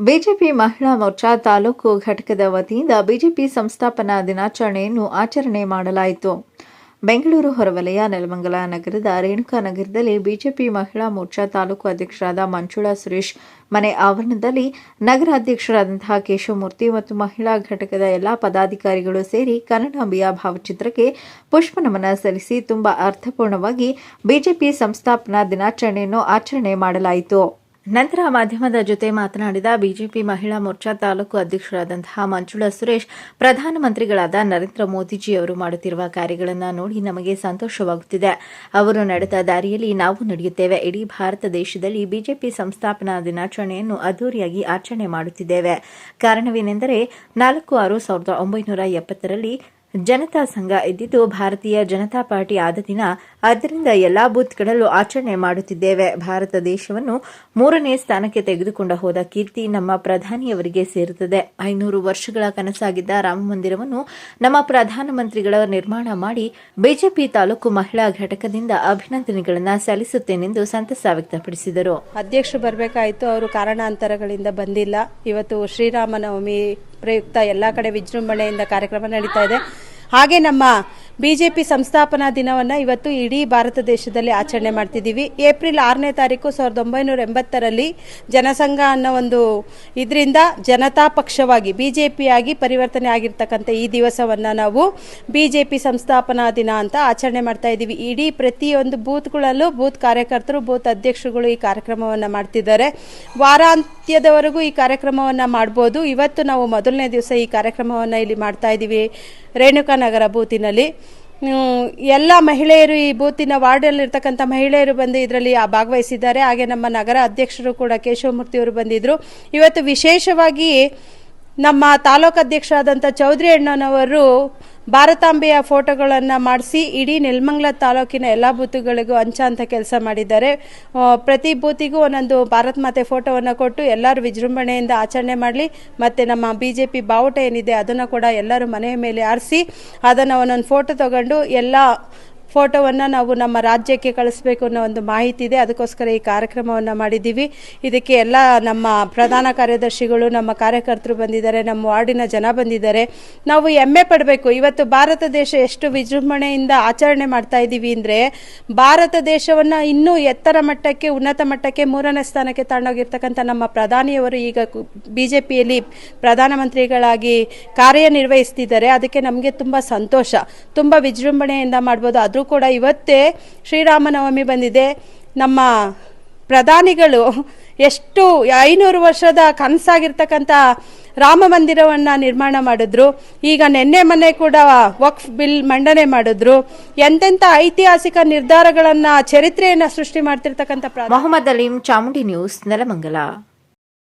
BJP ಮಹಿಳಾ ಮೋರ್ಚಾ ತಾಲೂಕು ಘಟಕದ ವತಿಯಿಂದ ಬಿಜೆಪಿ ಸಂಸ್ಥಾಪನಾ ದಿನಾಚರಣೆಯನ್ನು ಆಚರಣೆ ಮಾಡಲಾಯಿತು. ಬೆಂಗಳೂರು ಹೊರವಲಯ, ನೆಲಮಂಗಲ ನಗರದ ರೇಣುಕಾ ನಗರದಲ್ಲಿ ಬಿಜೆಪಿ ಮಹಿಳಾ ಮೋರ್ಚಾ ತಾಲೂಕು ಅಧ್ಯಕ್ಷರಾದ ಮಂಜುಳಾ ಸುರೇಶ್ ಮನೆ ಆವರಣದಲ್ಲಿ ನಗರ ಅಧ್ಯಕ್ಷರಾದಂತಹ ಕೇಶವಮೂರ್ತಿ ಮತ್ತು ಮಹಿಳಾ ಘಟಕದ ಎಲ್ಲಾ ಪದಾಧಿಕಾರಿಗಳು ಸೇರಿ ಕನ್ನಡಾಂಬಿಯ ಭಾವಚಿತ್ರಕ್ಕೆ ಪುಷ್ಪ ನಮನ ಸಲ್ಲಿಸಿ ತುಂಬಾ ಅರ್ಥಪೂರ್ಣವಾಗಿ ಬಿಜೆಪಿ ಸಂಸ್ಥಾಪನಾ ದಿನಾಚರಣೆಯನ್ನು ಆಚರಣೆ ಮಾಡಲಾಯಿತು. ನಂತರ ಮಾಧ್ಯಮದ ಜೊತೆ ಮಾತನಾಡಿದ ಬಿಜೆಪಿ ಮಹಿಳಾ ಮೋರ್ಚಾ ತಾಲೂಕು ಅಧ್ಯಕ್ಷರಾದಂತಹ ಮಂಜುಳಾ ಸುರೇಶ್ ಪ್ರಧಾನಮಂತ್ರಿಗಳಾದ ನರೇಂದ್ರ ಮೋದಿಜಿ ಅವರು ಮಾಡುತ್ತಿರುವ ಕಾರ್ಯಗಳನ್ನು ನೋಡಿ ನಮಗೆ ಸಂತೋಷವಾಗುತ್ತಿದೆ. ಅವರು ನಡೆದ ದಾರಿಯಲ್ಲಿ ನಾವು ನಡೆಯುತ್ತೇವೆ. ಇಡೀ ಭಾರತ ದೇಶದಲ್ಲಿ ಬಿಜೆಪಿ ಸಂಸ್ಥಾಪನಾ ದಿನಾಚರಣೆಯನ್ನು ಅದ್ದೂರಿಯಾಗಿ ಆಚರಣೆ ಮಾಡುತ್ತಿದ್ದೇವೆ. ಕಾರಣವೇನೆಂದರೆ ನಾಲ್ಕು ಆರು ಸಾವಿರದ ಒಂಬೈನೂರ ಎಪ್ಪತ್ತರಲ್ಲಿ ಜನತಾ ಸಂಘ ಇದ್ದಿದ್ದು ಭಾರತೀಯ ಜನತಾ ಪಾರ್ಟಿ ಆದ ದಿನ ಆದ್ದರಿಂದ ಎಲ್ಲಾ ಬೂತ್ಗಳಲ್ಲೂ ಆಚರಣೆ ಮಾಡುತ್ತಿದ್ದೇವೆ. ಭಾರತ ದೇಶವನ್ನು ಮೂರನೇ ಸ್ಥಾನಕ್ಕೆ ತೆಗೆದುಕೊಂಡ ಹೋದ ಕೀರ್ತಿ ನಮ್ಮ ಪ್ರಧಾನಿಯವರಿಗೆ ಸೇರುತ್ತದೆ. ಐನೂರು ವರ್ಷಗಳ ಕನಸಾಗಿದ್ದ ರಾಮಮಂದಿರವನ್ನು ನಮ್ಮ ಪ್ರಧಾನಮಂತ್ರಿಗಳ ನಿರ್ಮಾಣ ಮಾಡಿ ಬಿಜೆಪಿ ತಾಲೂಕು ಮಹಿಳಾ ಘಟಕದಿಂದ ಅಭಿನಂದನೆಗಳನ್ನು ಸಲ್ಲಿಸುತ್ತೇನೆಂದು ಸಂತಸ ವ್ಯಕ್ತಪಡಿಸಿದರು. ಅಧ್ಯಕ್ಷರು ಬರಬೇಕಾಯಿತು, ಅವರು ಕಾರಣಾಂತರಗಳಿಂದ ಬಂದಿಲ್ಲ. ಇವತ್ತು ಶ್ರೀರಾಮನವಮಿ ಪ್ರಯುಕ್ತ ಎಲ್ಲ ಕಡೆ ವಿಜೃಂಭಣೆಯಿಂದ ಕಾರ್ಯಕ್ರಮ ನಡೀತಾ ಇದೆ. ಹಾಗೆ ನಮ್ಮ ಬಿ ಜೆ ಪಿ ಸಂಸ್ಥಾಪನಾ ದಿನವನ್ನು ಇವತ್ತು ಇಡೀ ಭಾರತ ದೇಶದಲ್ಲಿ ಆಚರಣೆ ಮಾಡ್ತಿದ್ದೀವಿ. ಏಪ್ರಿಲ್ ಆರನೇ ತಾರೀಕು ಸಾವಿರದ ಒಂಬೈನೂರ ಎಂಬತ್ತರಲ್ಲಿ ಜನಸಂಘ ಅನ್ನೋ ಒಂದು ಇದರಿಂದ ಜನತಾ ಪಕ್ಷವಾಗಿ ಬಿ ಜೆ ಪಿಯಾಗಿ ಪರಿವರ್ತನೆ ಆಗಿರ್ತಕ್ಕಂಥ ಈ ದಿವಸವನ್ನು ನಾವು ಬಿ ಜೆ ಪಿ ಸಂಸ್ಥಾಪನಾ ದಿನ ಅಂತ ಆಚರಣೆ ಮಾಡ್ತಾ ಇದ್ದೀವಿ. ಇಡೀ ಪ್ರತಿಯೊಂದು ಬೂತ್ಗಳಲ್ಲೂ ಬೂತ್ ಕಾರ್ಯಕರ್ತರು, ಬೂತ್ ಅಧ್ಯಕ್ಷರುಗಳು ಈ ಕಾರ್ಯಕ್ರಮವನ್ನು ಮಾಡ್ತಿದ್ದಾರೆ. ವಾರಾಂತ್ಯದವರೆಗೂ ಈ ಕಾರ್ಯಕ್ರಮವನ್ನು ಮಾಡ್ಬೋದು. ಇವತ್ತು ನಾವು ಮೊದಲನೇ ದಿವಸ ಈ ಕಾರ್ಯಕ್ರಮವನ್ನು ಇಲ್ಲಿ ಮಾಡ್ತಾ ಇದ್ದೀವಿ ರೇಣುಕಾ ನಗರ ಬೂತಿನಲ್ಲಿ. ಎಲ್ಲ ಮಹಿಳೆಯರು ಈ ಬೂತಿನ ವಾರ್ಡಲ್ಲಿರ್ತಕ್ಕಂಥ ಮಹಿಳೆಯರು ಬಂದು ಇದರಲ್ಲಿ ಭಾಗವಹಿಸಿದ್ದಾರೆ. ಹಾಗೆ ನಮ್ಮ ನಗರ ಅಧ್ಯಕ್ಷರು ಕೂಡ ಕೇಶವಮೂರ್ತಿಯವರು ಬಂದಿದ್ದರು ಇವತ್ತು ವಿಶೇಷವಾಗಿ ನಮ್ಮ ತಾಲೂಕು ಅಧ್ಯಕ್ಷರಾದಂಥ ಚೌಧರಿ ಅಣ್ಣನವರು ಭಾರತಾಂಬೆಯ ಫೋಟೋಗಳನ್ನು ಮಾಡಿಸಿ ಇಡೀ ನೆಲಮಂಗಲ ತಾಲೂಕಿನ ಎಲ್ಲ ಬೂತುಗಳಿಗೂ ಹಂಚಂತ ಕೆಲಸ ಮಾಡಿದ್ದಾರೆ. ಪ್ರತಿ ಬೂತಿಗೂ ಒಂದೊಂದು ಭಾರತ್ ಮಾತೆ ಫೋಟೋವನ್ನು ಕೊಟ್ಟು ಎಲ್ಲರೂ ವಿಜೃಂಭಣೆಯಿಂದ ಆಚರಣೆ ಮಾಡಲಿ. ಮತ್ತು ನಮ್ಮ ಬಿ ಜೆ ಪಿ ಬಾವುಟ ಏನಿದೆ ಅದನ್ನು ಕೂಡ ಎಲ್ಲರೂ ಮನೆಯ ಮೇಲೆ ಆರಿಸಿ, ಅದನ್ನು ಒಂದೊಂದು ಫೋಟೋ ತಗೊಂಡು ಎಲ್ಲ ಫೋಟೋವನ್ನು ನಾವು ನಮ್ಮ ರಾಜ್ಯಕ್ಕೆ ಕಳಿಸ್ಬೇಕು ಅನ್ನೋ ಒಂದು ಮಾಹಿತಿ ಇದೆ. ಅದಕ್ಕೋಸ್ಕರ ಈ ಕಾರ್ಯಕ್ರಮವನ್ನು ಮಾಡಿದ್ದೀವಿ. ಇದಕ್ಕೆ ಎಲ್ಲ ನಮ್ಮ ಪ್ರಧಾನ ಕಾರ್ಯದರ್ಶಿಗಳು, ನಮ್ಮ ಕಾರ್ಯಕರ್ತರು ಬಂದಿದ್ದಾರೆ, ನಮ್ಮ ವಾರ್ಡಿನ ಜನ ಬಂದಿದ್ದಾರೆ. ನಾವು ಹೆಮ್ಮೆ ಪಡಬೇಕು. ಇವತ್ತು ಭಾರತ ದೇಶ ಎಷ್ಟು ವಿಜೃಂಭಣೆಯಿಂದ ಆಚರಣೆ ಮಾಡ್ತಾ ಇದ್ದೀವಿ ಅಂದರೆ, ಭಾರತ ದೇಶವನ್ನು ಇನ್ನೂ ಎತ್ತರ ಮಟ್ಟಕ್ಕೆ, ಉನ್ನತ ಮಟ್ಟಕ್ಕೆ ಮೂರನೇ ಸ್ಥಾನಕ್ಕೆ ತಗೊಂಡೋಗಿರ್ತಕ್ಕಂಥ ನಮ್ಮ ಪ್ರಧಾನಿಯವರು ಈಗ ಬಿ ಜೆ ಪಿಯಲ್ಲಿ ಪ್ರಧಾನಮಂತ್ರಿಗಳಾಗಿ ಕಾರ್ಯನಿರ್ವಹಿಸ್ತಿದ್ದಾರೆ. ಅದಕ್ಕೆ ನಮಗೆ ತುಂಬ ಸಂತೋಷ. ತುಂಬ ವಿಜೃಂಭಣೆಯಿಂದ ಮಾಡ್ಬೋದು. ಆದರೂ ಕೂಡ ಇವತ್ತೇ ಶ್ರೀರಾಮನವಮಿ ಬಂದಿದೆ. ನಮ್ಮ ಪ್ರಧಾನಿಗಳು ಎಷ್ಟು ಐನೂರು ವರ್ಷದ ಕನಸಾಗಿರ್ತಕ್ಕಂಥ ರಾಮ ಮಂದಿರವನ್ನು ನಿರ್ಮಾಣ ಮಾಡಿದ್ರು. ಈಗ ನಿನ್ನೆ ಮೊನ್ನೆ ಕೂಡ ವಕ್ಫ್ ಬಿಲ್ ಮಂಡನೆ ಮಾಡಿದ್ರು. ಎಂತೆಂಥ ಐತಿಹಾಸಿಕ ನಿರ್ಧಾರಗಳನ್ನು, ಚರಿತ್ರೆಯನ್ನು ಸೃಷ್ಟಿ ಮಾಡ್ತಿರ್ತಕ್ಕಂಥ ಮೊಹಮ್ಮದ್ ಅಲೀಂ ಚಾಮುಂಡಿ ನ್ಯೂಸ್ ನೆಲಮಂಗಲ.